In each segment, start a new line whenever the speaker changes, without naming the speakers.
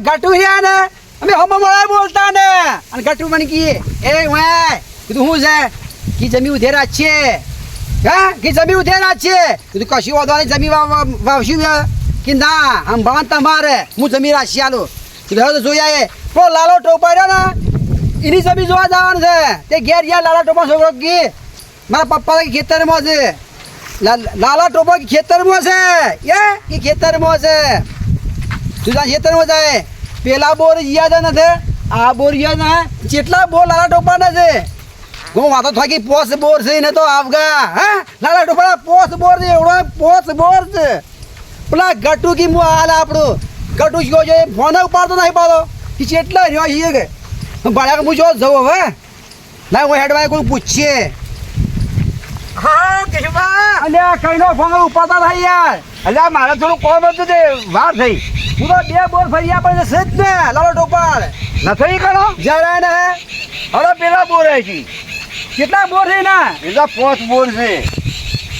ગટુ રહ્યા ને? અમે હમ મળે બોલતા ને. અને ગટુ મને કી એ વાય, કીધું હું છે? કી જમી ઉધેરા છે. હા? કી જમી ઉધેરા છે? કીધું, કશું વાંધો જમી વાવ- વાવ- વાવશું કે ના, આમ ભવન તમારે હું જમી રાખી આલો કીધું હવે તો જોઈ આયે. પણ લાલો ટોપાડ્યો ને. એની જમી જોવા જવાનું છે. તે ઘેર ગયા લાલા ટોપા છોકરો કી, મારા પપ્પા ખેતરમાં છે. લાલા ટોપા ખેતરમાં છે. એ એ ખેતરમાં છે. તું ત્યાં ખેતરમાં જાય. પેલા બોર યાદ નથી. આ બોર યાદ ના. જેટલા બોર લાલા ટોપાના છે. હું વાતો થાકી પોસ બોર છે ને તો આવગા. હા? લાલા ટોપા પોસ બોર છે એવડો પોસ બોર છે. પેલા ગટુ કી મુ હાલ આપણું ગટુ કયો છે ફોન ઉપાડતો નહીં પાડો. કે કેટલા રહ્યો છીએ કે ભાડ્યા હું જો જવું હવે. ના હું હેડવાય કોઈ પૂછીએ.
હા કેશુભા
અલ્યા કઈનો ફોન ઉપાડતા નહીં યાર.
અલ્યા મારે થોડું કોમ હતું તે વાર થઈ.
હું તો બે બોર ફરી આપણે છે જ ને લાલો ટોપાલ
નથી કરો
જરા ને
હવે પેલા બોર છે
કેટલા બોર છે ના
એ તો પોચ બોર છે.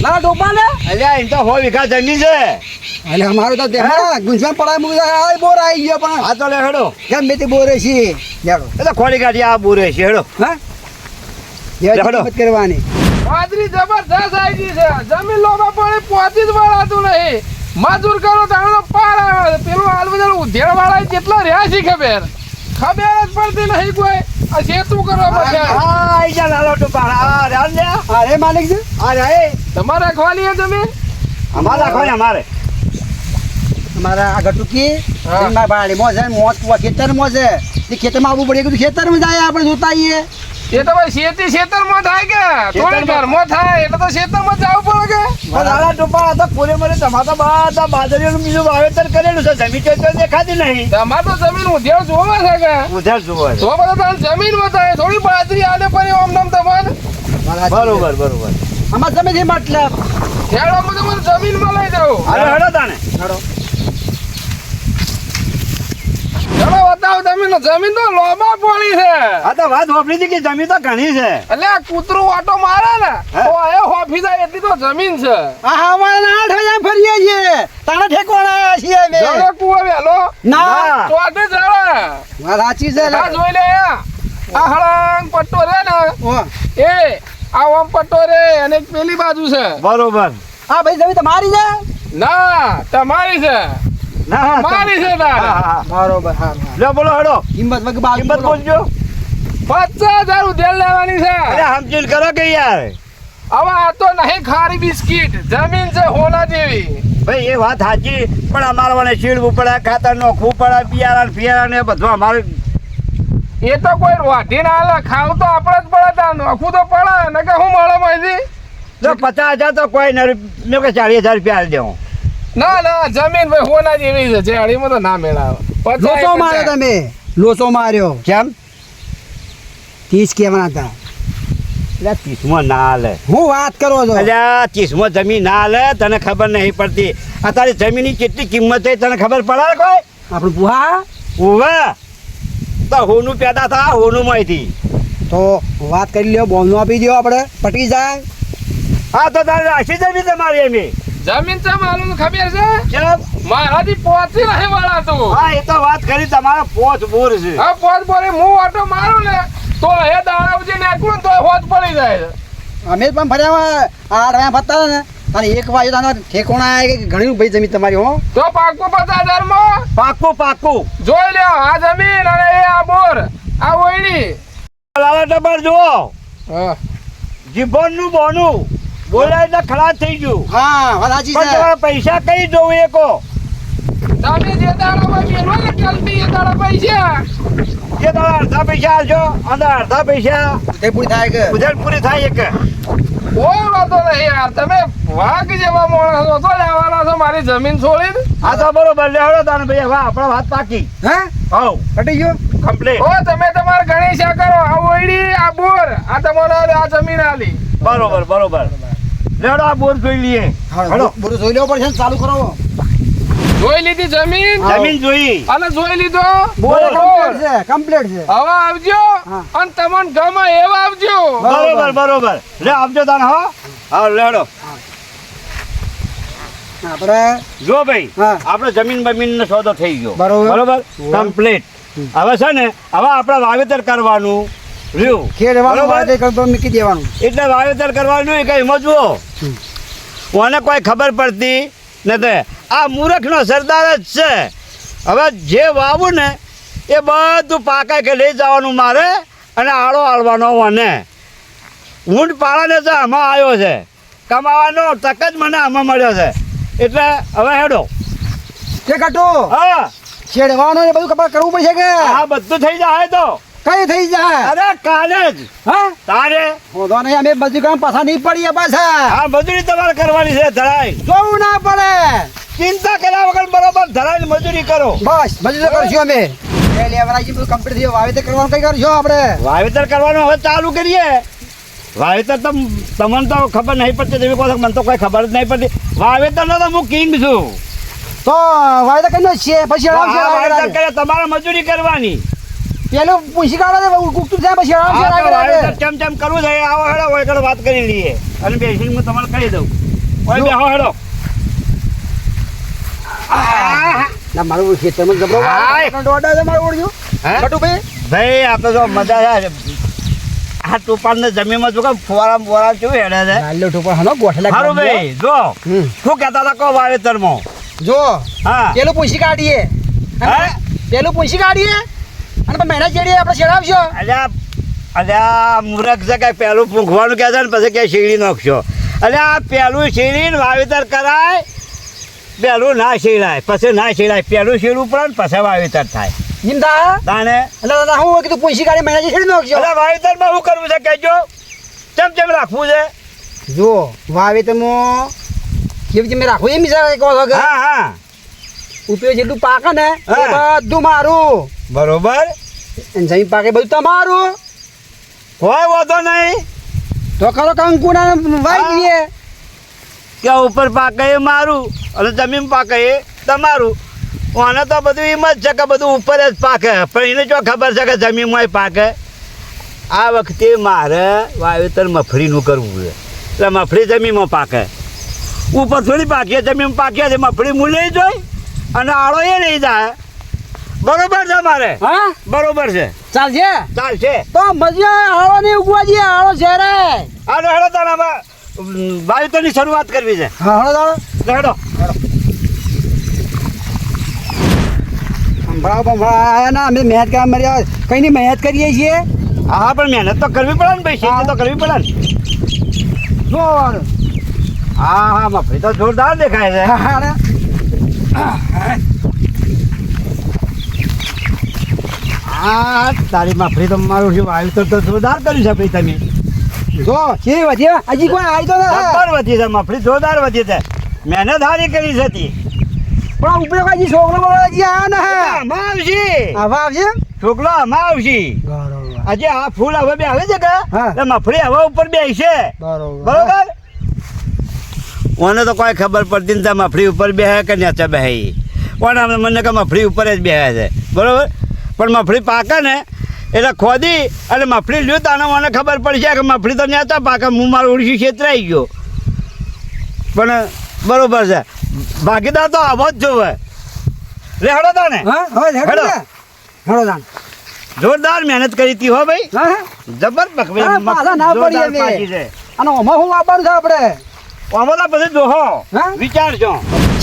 લાલો ટોપાલ ને.
અલ્યા એ તો હો વિકાસ જમીન છે.
અલે અમારો તો દેખા ગુંજવા પડાય મૂકી આ બોર આવી ગયો પણ.
આ તો લે હેડો.
ગમે તે બોરે છે જાડો
એ તો ખોડી કાઢી આ બોર છે હેડો.
હા. કિંમત કરવાની.
બાજરી જબરદસ્ત આવી ગઈ છે. જમીન લોબા પડે પોતી જ વળાતું નહીં. મજૂર કરો તાણો પાર આવે. પેલું હાલ બધા ઉધેડ વાળા કેટલા રહ્યા છે ખબર. ખબર જ પડતી નહીં કોઈ. આ સેતું કરવા
હા
પડશે
આઈ જા લાલો તો પાર.
અરે માલિક છે?
આ રે
તમારે રખવાની છે તમે?
અમારે રાખો અમારે.
અમારે આ ગટુકી
હા.
મારા બાળી મોજ છે મોજ કુવા ખેતરમાં છે. તે ખેતરમાં આવવું પડે ખેતર ખેતરમાં જાય આપણે જોતા આવીએ
એ તો ભાઈ શેતી ખેતરમાં થાય કે? થોડી ઘરમાં થાય એટલે તો ખેતરમાં જવું પડે કે?
દાદા ટોપા આ તો કોરે મરે તમારે તો બધા બાજરીનું બીજું વાવેતર કરેલું છે જમીન તો દેખાતી નહીં.
તમારે તો જમીન ઉધેર જોવે છે કે?
ઉધાર જુઓ
તો બધા જમીન જમીનમાં થાય થોડી બાજરી આને પડી ઓમ નામ તમારે.
બરોબર. બરોબર
આમાં તમે જે મતલબ?
ખેડવામાં તમારે જમીનમાં લઈ જાઓ.
અરે હેડો તાને
બતાવો જમીન જમીન તો લોબા પડી છે.
આ તો વાત વાપરી હતી કે જમીન તો ઘણી છે.
એટલે આ કૂતરું ઓટો મારે ને તો એ હોફી જાય એટલી તો જમીન છે.
આ અમારા આઠ વાગ્યા ફરીએ છીએ. તારા ઠેકવાના આવ્યા છીએ અમે.
જડે કુવો વેલો
ના.
ના.
તો
વાત સાચી છે
આ જોઈ લે આ. હળંગ પટ્ટો રે ને. એ આ ઓમ પટ્ટો રે અને પેલી બાજુ છે.
બરોબર.
હા ભાઈ જમી તમારી છે?
ના તમારી છે.
ના
મારી છે
હા,
તારે.
હા.
બરોબર હા.
લે બોલો હડો.
કિંમત વગર બાજુ
કિંમત
બોલો.
બોલજો.
પચાસ હજાર ઉધેર લેવાની છે.
અરે સમજીને કરો કે યાર?
હવે આ તો નહીં ખારી બિસ્કિટ. જમીન છે હોના જેવી.
ભાઈ એ વાત સાચી પણ અમારે મને શીળવું પડે ખાતર નોખવું પડે બિયારણ ફિયારણ એ બધું અમારે.
એ તો કોઈ વાઢી ના હાલે ખાવ તો આપણે જ પડે તાર નોખવું તો પડે. ને કે હું મળે માહિતી?
જો પચાસ હજાર તો કોઈ નહીં મેં કે ચાલીસ હજાર રૂપિયા આલી દેવું
ના ના જમીન ભાઈ હોના જેવી છે જેડીમાં તો ના મેળાવે. લોસો
લોચો માર્યો તમે લોચો માર્યો.
કેમ?
ત્રીસ કેવાના હતા.
એટલે ત્રીસમાં ના હાલે
હું વાત કરો છો?
અલ્યા ત્રીસમાં જમીન ના હાલે તને ખબર નહીં પડતી. આ જમીનની કેટલી કિંમત છે તને ખબર પડે કોઈ?
આપણું પુહા
ઉવે તો હોનું પેદા થા હોનું માંથી
તો વાત કરી લ્યો બોલનું આપી દો આપણે. પટી જાય.
હા તો તારે રાખી જમીન તમારી એમ
જમીન છે માલું ખબર છે? મારાથી પહોંચી નહીં વળાતું
હા એ તો વાત કરી તમારો પોચ બોર છે.
હા પોત બોલે હું ઓટો મારું ને તો એ દાડા ઉજે નાખું તો હોજ પડી જાય.
અમે પણ ફર્યા વાગ્યા ફરતા ને અને એક બાજુ તારા ઠેકોણા ઘણી ભાઈ જમીન તમારી હો.
તો પાકું પચાસ હજારમાં
પાકું પાકું
જોઈ લ્યો આ જમીન અને એ આ બોર આ ઓયડી.
લાલા ટબર જુઓ.
હા.
નું બોનું. બોલાય એટલે ખલાસ થઈ ગયું.
હા વરાજી
પણ તમારા પૈસા કઈ દઉં એકો
તમે જે દાડામાં મેલો ને ચાલતી એ દાડા પૈસા
જે દાડા અડધા પૈસા આલજો અને અડધા પૈસા
તે પૂરી થાય કે?
ઉધેર પૂરી થાય એક.
કોઈ વાતો નહીં યાર તમે વાઘ જેવા માણસ છો તો લેવાના છો મારી જમીન છોડીને
આ તો બરોબર લે હળો તાને ભાઈ હવે આપણો વાત પાકી.
હે?
હવ.
કટી ગયો?
કમ્પ્લીટ.
ઓ તમે તમારે ગણેશા કરો આ ઓઈડી આ બોર આ તમારો આ જમીન આલી.
બરોબર બરોબર. લેડો આ બોર જોઈ લઈએ.
હળો. બોર જોઈ લેવો પડશે ચાલુ કરો.
જોઈ લીધી જમીન?
જમીન જોઈ.
અને જોઈ લીધો?
બોર કમ્પ્લીટ છે કમ્પ્લીટ છે.
હવે આવજો. અને તમને ગમે એવા આવજો.
બરોબર બરોબર. લે આવજો તાન હો. હા લેડો
આપણે
જો ભાઈ. આપણે જમીન બમીનનો સોદો થઈ ગયો.
બરોબર.
બરોબર? કમ્પ્લીટ હવે છે ને હવે આપણે વાવેતર કરવાનું. રહ્યું?
વાવેતર કરતો મૂકી દેવાનું.
એટલે વાવેતર કરવાનું કઈ મજવો મને કોઈ ખબર પડતી નથી આ મૂર્ખનો સરદાર જ છે. હવે જે વાવું ને એ બધું પાકા કે લઈ જવાનું મારે અને આળો આળવાનો મને. ઊંટ પાળાને તો આમાં આવ્યો છે. કમાવાનો તક જ મને આમાં મળ્યો છે. એટલે હવે હેડો.
કે કટો?
હા.
છેડવાનું બધું કપાસ કરવું પડશે કે?
હા બધું થઈ જાય તો.
કઈ થઈ જાય?
અરે કાલે જ.
હા?
તારે?
હોતો નહીં અમે બધું કામ પાછા નહીં પડીએ પાછા.
આ મજૂરી તમારે કરવાની છે ધરાય
જોવું ના પડે.
ચિંતા કર્યા વગર બરોબર ધરાઈને મજૂરી કરો.
બસ મજૂરી કરશું અમે. બધું કમ્પ્લીટ થયું વાવેતર કરવાનું કઈ કરશું આપણે?
વાવેતર કરવાનું હવે ચાલુ કરીએ. વાવેતર તો તમને તો ખબર નહીં પડતી તમે કહો મને તો કોઈ ખબર જ નહીં પડતી. વાવેતરનો તો હું કિંગ છું.
તો વાવેતર કરી છે પછી
તમારે મજૂરી કરવાની.
પેલું પૂછી કાઢો ને કુકતું થાય પછી આગળ.
કેમ કેમ કરવું છે આવો હેડો હોય એકડો વાત કરી લઈએ. અને બેસીને હું તમને કહી દઉં. ઓય બેહો હેડો.
ના મારું ખેતરમાં જબરો
હાય.
દોડા છે મારું ઓળ્યું
હે?
કટુભાઈ?
ભાઈ આપણે તો મજા છે આ તુફાનને જમીનમાં જો કે ફુવારા ફુવારા કેવું હેડે છે?
નાલ્યો ટોપાલ હનો ગોઠલા
હારું ભાઈ જો. શું કહેતા હતા કહો વાવેતરમાં.
જો
હા.
પેલું પૂછી કાઢીએ.
હે?
પેલું પૂછી કાઢીએ? અને પછી મહિના ચેડીએ આપણે ચડાવશો?
અલ્યા અલ્યા મૂરખ છે કે પહેલું પૂંખવાનું કહે છે ને પછી કે શીડી નાખશો. અલ્યા આ પહેલું શીડીને વાવેતર કરાય પહેલું ના શીડાય પછી ના શેડાય પહેલું શીડવું પડે ને પછી વાવેતર થાય.
નિમતા
તાને
એટલે દાદા હું કીધું પૂછી કાઢી મહિના ચેડી નાખશો?
એટલે વાવેતરમાં શું કરવું છે કહેજો? ચમ ચમ રાખવું છે?
જો વાવેતરમાં કેવી રીતે મેં રાખું એમ વિચાર કહો છો
હા હા.
ઉપયોગ જેટલું પાકે ને બધું મારું.
બરોબર.
અને જમીન પાકે બધું તમારું.
હોય વાંધો નહીં.
તો ખરો કંકુના વાઈ
હા.
દઈએ
કે ઉપર પાકે એ મારું અને જમીન પાકે એ તમારું. આને તો બધું એમ જ છે કે બધું ઉપર જ પાકે. પણ એને જો ખબર છે કે જમીનમાં પાકે. આ વખતે મારે વાવેતર મફળીનું કરવું છે. એટલે મફળી જમીનમાં પાકે. ઉપર થોડી પાકીએ જમીન પાકીએ મફળી મૂલે લઈ જોઈ અને આળો એ લઈ જાય. બરોબર છે મારે?
હા?
બરોબર છે.
ચાલશે?
ચાલશે.
તો મજા નહીં ઉગવા જઈએ આળો છે રે
આ હેડો તારામાં વાવેતરની શરૂઆત કરવી છે.
હા હળો દાડો
હેડો
સંભળાવ બંભળાવ આયા ના અમે મહેનત કરવા મળ્યા કઈ ની મહેનત કરીએ છીએ?
હા પણ મહેનત તો કરવી પડે ને ભાઈ ખેતી તો કરવી પડે ને.
જો
હા હા મફળી તો જોરદાર દેખાય છે. હા હા. તારી મફળી તો મારું છે વાવેતર તો જોરદાર કર્યું છે ભાઈ તમે.
જો કેવી વધી હજી કોઈ આવી તો?
જોરદાર વધી છે મફળી જોરદાર વધી છે. મહેનત સારી કરી છે તી.
પણ ઉપર હજી છોકરો હજી આવ્યા ને
આમાં આવશે.
આવા આવશે?
છોકરો આમાં આવશે. આજે આ ફૂલ હવે બે આવે છે કે?
હા.
મફળી હવા ઉપર બેસે.
બરોબર.
બરોબર? મને તો કોઈ ખબર પડતી નથી આ મફળી ઉપર બેહે કે નીચે બેહે પણ મને કે મફળી ઉપર જ બેહે છે. બરોબર? પણ મફળી પાકે ને એટલે ખોદી અને મફળી લ્યો તાને મને ખબર પડશે કે મફળી તો નેતા પાકે હું મારું ઓળખી છેતરાઈ ગયો. પણ બરોબર છે. ભાગીદાર તો આવો જ જોવે. રે હડો તાને.
હેડો
હેડો.
ને.
જોરદાર મહેનત કરી હતી હો ભાઈ.
જબરદસ્ત હા. ના પડીએ.
પાકી છે.
અને ઓમાં હું આપવાનું છે આપણે?
આમાં તો બધું જોહો. વિચારજો.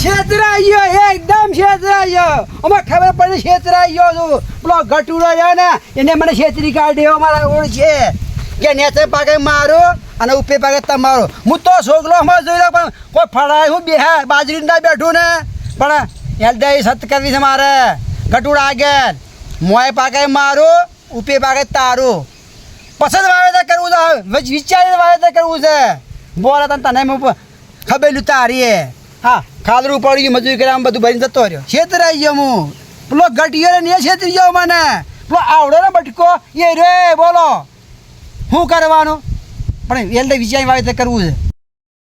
છેતરાઈ ગયો એકદમ છેતરાયો ગયો અમે ખબર પડી છેતરાયો છું પેલો ગટુડો છે ને, એને મને છેતરી કાઢ્યો મારા ઓળ છે. કે નેતે પાકે મારો અને ઉપે પાકે તમારો. હું તો છોકરો હમણાં જોઈ રહ્યો, પણ કોઈ ફળાય હું બેહા બાજરી ના બેઠું ને. પણ એલદાઈ સત કરવી છે મારે. ગટુડા આગળ મોય પાકે મારું, ઉપે પાકે તારું. પસંદ વાવેતર કરવું છે વિચારીને વાવેતર કરવું છે. બોલા, તને મેં ખબેલું તારીએ હા. ખાદરું પડી મજૂરી કર્યા બધું ભરીને જતો રહ્યો. છેતરાઈ ગયો હું. પેલો ઘટીયો ને એ છેતરી ગયો મને. પેલો આવડો ને બટકો. એ રે, બોલો. શું કરવાનું? પણ એટલે વિચારી વાવેતર કરવું છે.